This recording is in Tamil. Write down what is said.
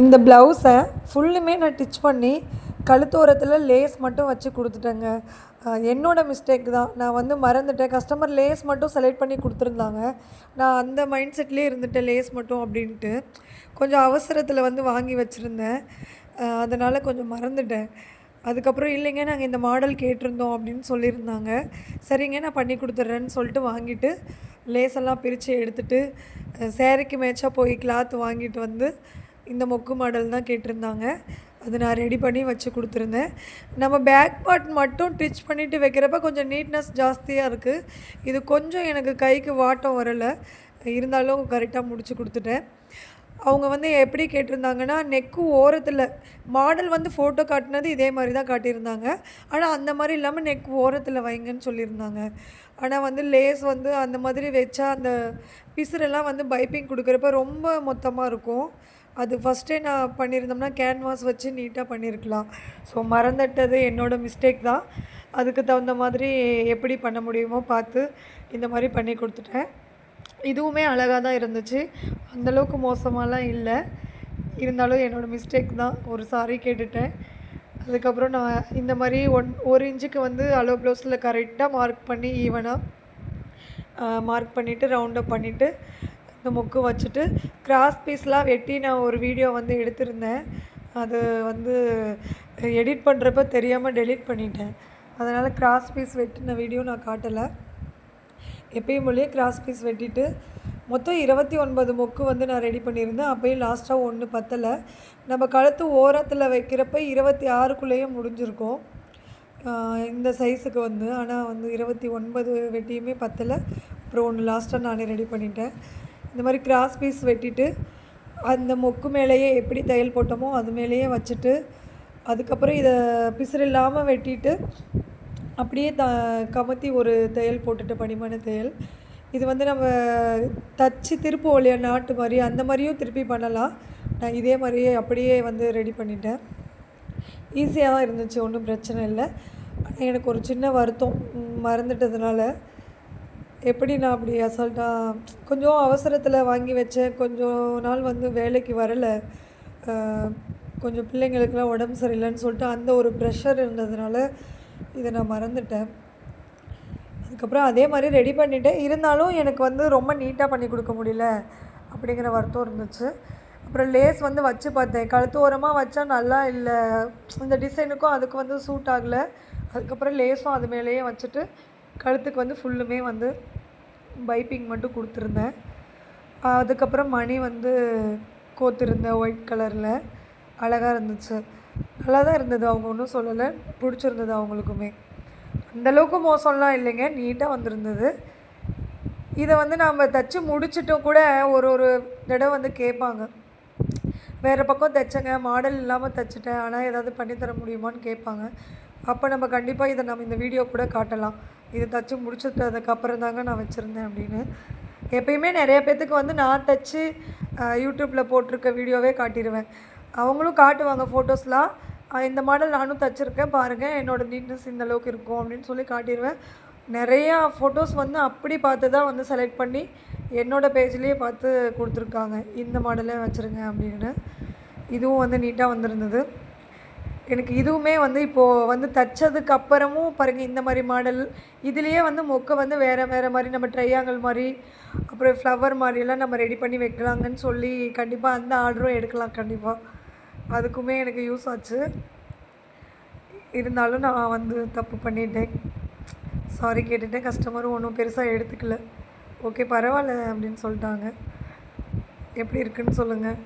இந்த ப்ளவுஸை ஃபுல்லுமே நான் டிச் பண்ணி கழுத்தோரத்தில் லேஸ் மட்டும் வச்சு கொடுத்துட்டேங்க. என்னோடய மிஸ்டேக் தான். நான் வந்து மறந்துட்டேன். கஸ்டமர் லேஸ் மட்டும் செலக்ட் பண்ணி கொடுத்துருந்தாங்க. நான் அந்த மைண்ட் செட்லேயே இருந்துட்டேன் லேஸ் மட்டும் அப்படின்ட்டு. கொஞ்சம் அவசரத்தில் வந்து வாங்கி வச்சுருந்தேன். அதனால் கொஞ்சம் மறந்துட்டேன். அதுக்கப்புறம் இல்லைங்க நாங்கள் இந்த மாடல் கேட்டிருந்தோம் அப்படின்னு சொல்லியிருந்தாங்க. சரிங்க நான் பண்ணி கொடுத்துட்றேன்னு சொல்லிட்டு வாங்கிட்டு லேஸெல்லாம் பிரித்து எடுத்துட்டு சேரீக்கு மேட்சாக போய் கிளாத் வாங்கிட்டு வந்து இந்த மொக்கு மாடல் தான் கேட்டிருந்தாங்க. அது நான் ரெடி பண்ணி வச்சு கொடுத்துருந்தேன். நம்ம பேக் பார்ட் மட்டும் டிச் பண்ணிவிட்டு வைக்கிறப்ப கொஞ்சம் நீட்னஸ் ஜாஸ்தியாக இருக்குது இது கொஞ்சம் எனக்கு கைக்கு வாட்டம் வரலை. இருந்தாலும் கரெக்டாக முடிச்சு கொடுத்துட்டேன். அவங்க வந்து எப்படி கேட்டிருந்தாங்கன்னா நெக்கு ஓரத்தில் மாடல் வந்து ஃபோட்டோ காட்டினது இதே மாதிரி தான் காட்டியிருந்தாங்க. ஆனால் அந்த மாதிரி இல்லாமல் நெக் ஓரத்தில் வைங்கன்னு சொல்லியிருந்தாங்க. ஆனால் வந்து லேஸ் வந்து அந்த மாதிரி வச்சா அந்த பிசுரெல்லாம் வந்து பைப்பிங் கொடுக்குறப்ப ரொம்ப மொத்தமாக இருக்கும். அது ஃபஸ்ட்டே நான் பண்ணியிருந்தோம்னா கேன்வாஸ் வச்சு நீட்டாக பண்ணியிருக்கலாம். ஸோ மறந்துட்டது என்னோடய மிஸ்டேக் தான். அதுக்கு தகுந்த மாதிரி எப்படி பண்ண முடியுமோ பார்த்து இந்த மாதிரி பண்ணி கொடுத்துட்டேன். இதுவுமே அழகாக தான் இருந்துச்சு. அந்தளவுக்கு மோசமாலாம் இல்லை. இருந்தாலும் என்னோடய மிஸ்டேக் தான். ஒரு சாரி கேட்டுட்டேன். அதுக்கப்புறம் நான் இந்த மாதிரி ஒன் ஒரு இன்ச்சுக்கு வந்து அலோ ப்ளவுஸில் கரெக்டாக மார்க் பண்ணி ஈவனாக மார்க் பண்ணிவிட்டு ரவுண்டப் பண்ணிவிட்டு இந்த மொக்கு வச்சுட்டு கிராஸ் பீஸ்லாம் வெட்டி நான் ஒரு வீடியோ வந்து எடுத்திருந்தேன். அது வந்து எடிட் பண்ணுறப்ப தெரியாமல் டெலிட் பண்ணிட்டேன். அதனால் கிராஸ் பீஸ் வெட்டின வீடியோ நான் காட்டலை. எப்பயும் போலயே கிராஸ் பீஸ் வெட்டிட்டு மொத்தம் இருபத்தி ஒன்பது மொக்கு வந்து நான் ரெடி பண்ணியிருந்தேன். அப்போயும் லாஸ்ட்டாக ஒன்று பத்தலை. நம்ம கழுத்து ஓரத்தில் வைக்கிறப்ப இருபத்தி ஆறுக்குள்ளேயே முடிஞ்சிருக்கும். இந்த சைஸுக்கு வந்து. ஆனால் வந்து இருபத்தி ஒன்பது வெட்டியுமே பத்தலை. அப்புறம் ஒன்று லாஸ்ட்டாக நானே ரெடி பண்ணிட்டேன். இந்த மாதிரி கிராஸ் பீஸ் வெட்டிட்டு அந்த மொக்கு மேலேயே எப்படி தையல் போட்டோமோ அது மேலேயே வச்சுட்டு அதுக்கப்புறம் இதை பிசுறு இல்லாமல் வெட்டிட்டு அப்படியே த கமத்தி ஒரு தையல் போட்டுட்டு பனிமண தையல். இது வந்து நம்ம தச்சு திருப்போம் இல்லையா நாட்டு மாதிரி அந்த மாதிரியும் திருப்பி பண்ணலாம். நான் இதே மாதிரியே அப்படியே வந்து ரெடி பண்ணிட்டேன். ஈஸியாக தான் இருந்துச்சு ஒன்றும் பிரச்சனை இல்லை. ஆனால் எனக்கு ஒரு சின்ன வருத்தம் மறந்துட்டதுனால. எப்படி நான் அப்படி அசால்ட்டாக கொஞ்சம் அவசரத்தில் வாங்கி வச்சேன். கொஞ்சம் நாள் வந்து வேலைக்கு வரலை. கொஞ்சம் பிள்ளைங்களுக்கெல்லாம் உடம்பு சரியில்லைன்னு சொல்லிட்டு அந்த ஒரு ப்ரெஷர் இருந்ததுனால இதை நான் மறந்துட்டேன். அதுக்கப்புறம் அதே மாதிரி ரெடி பண்ணிட்டேன். இருந்தாலும் எனக்கு வந்து ரொம்ப நீட்டாக பண்ணி கொடுக்க முடியல அப்படிங்கிற வருத்தம் இருந்துச்சு. அப்புறம் லேஸ் வந்து வச்சு பார்த்தேன். கழுத்து ஓரமாக வச்சா நல்லா இல்லை. இந்த டிசைனுக்கும் அதுக்கு வந்து சூட் ஆகலை. அதுக்கப்புறம் லேஸும் அது மேலேயே வச்சுட்டு கழுத்துக்கு வந்து ஃபுல்லுமே வந்து பைப்பிங் மட்டும் கொடுத்துருந்தேன். அதுக்கப்புறம் மணி வந்து கோத்திருந்தேன் ஒயிட் கலரில் அழகாக இருந்துச்சு. நல்லா தான் இருந்தது. அவங்க ஒன்றும் சொல்லலை. பிடிச்சிருந்தது அவங்களுக்குமே. அந்தளவுக்கு மோசம்லாம் இல்லைங்க. நீட்டாக வந்திருந்தது. இதை வந்து நாம் தைச்சி முடிச்சிட்டும் கூட ஒரு ஒரு தடவை வந்து கேட்பாங்க. வேறு பக்கம் தைச்சேங்க. மாடல் இல்லாமல் தைச்சிட்டேன். ஆனால் ஏதாவது பண்ணித்தர முடியுமான்னு கேட்பாங்க. அப்போ நம்ம கண்டிப்பாக இதை நம்ம இந்த வீடியோ கூட காட்டலாம். இது தைச்சி முடிச்சதுக்கப்புறம் தாங்க நான் வச்சுருந்தேன் அப்படின்னு. எப்பயுமே நிறைய பேர்த்துக்கு வந்து நான் தைச்சி யூடியூப்பில் போட்டிருக்க வீடியோவே காட்டிடுவேன். அவங்களும் காட்டுவாங்க ஃபோட்டோஸ்லாம் இந்த மாடல் நானும் தைச்சிருக்கேன் பாருங்கள் என்னோடய நீட்னஸ் இந்த அளவுக்கு இருக்கும் அப்படின்னு சொல்லி காட்டிடுவேன். நிறையா ஃபோட்டோஸ் வந்து அப்படி பார்த்து தான் வந்து செலக்ட் பண்ணி என்னோடய பேஜ்லேயே பார்த்து கொடுத்துருக்காங்க. இந்த மாடலே வச்சுருங்க அப்படின்னு. இதுவும் வந்து நீட்டாக வந்திருந்தது. எனக்கு இதுவுமே வந்து இப்போது வந்து தைச்சதுக்கு அப்புறமும் பாருங்கள் இந்த மாதிரி மாடல் இதுலேயே வந்து மொக்கை வந்து வேறு வேறு மாதிரி நம்ம ட்ரையாங்கல் மாதிரி அப்புறம் ஃப்ளவர் மாதிரியெல்லாம் நம்ம ரெடி பண்ணி வைக்கலாங்கன்னு சொல்லி கண்டிப்பாக அந்த ஆர்டரும் எடுக்கலாம் கண்டிப்பாக அதுக்குமே எனக்கு யூஸ் ஆச்சு. இருந்தாலும் நான் வந்து தப்பு பண்ணிட்டேன். சாரி கேட்டுட்டேன் கஸ்டமரும் ஒன்றும் பெருசாக எடுத்துக்கல. ஓகே பரவாயில்ல அப்படின்னு சொல்லிட்டாங்க. எப்படி இருக்குன்னு சொல்லுங்கள்